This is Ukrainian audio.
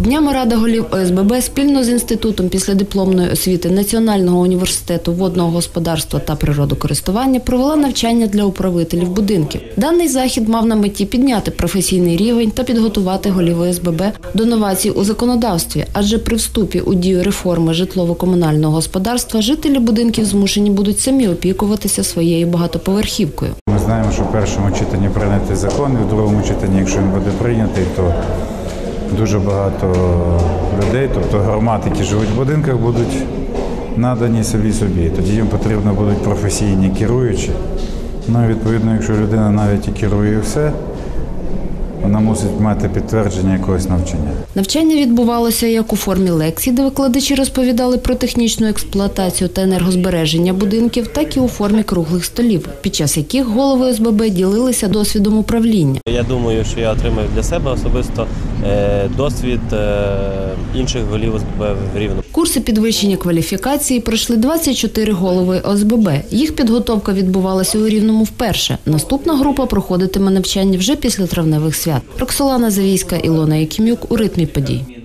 Днями Рада голів ОСББ спільно з інститутом післядипломної освіти Національного університету водного господарства та природокористування провела навчання для управителів будинків. Даний захід мав на меті підняти професійний рівень та підготувати голів ОСББ до новацій у законодавстві, адже при вступі у дію реформи житлово-комунального господарства жителі будинків змушені будуть самі опікуватися своєю багатоповерхівкою. Ми знаємо, що в першому читанні прийнятий закон, і в другому читанні, якщо він буде прийнятий, то дуже багато людей, тобто громад, які живуть в будинках, будуть надані собі собі. Тоді їм потрібно будуть професійні керуючі. Ну і відповідно, якщо людина навіть і керує все, вона мусить мати підтвердження якогось навчання. Навчання відбувалося як у формі лекцій, де викладачі розповідали про технічну експлуатацію та енергозбереження будинків, так і у формі круглих столів, під час яких голови ОСББ ділилися досвідом управління. Я думаю, що я отримаю для себе особисто е, досвід е, інших голів ОСББ в Рівному. Курси підвищення кваліфікації пройшли 24 голови ОСББ. Їх підготовка відбувалася у Рівному вперше. Наступна група проходитиме навчання вже після травневих свят. Роксолана Завійська, Ілона Якимюк у ритмі подій.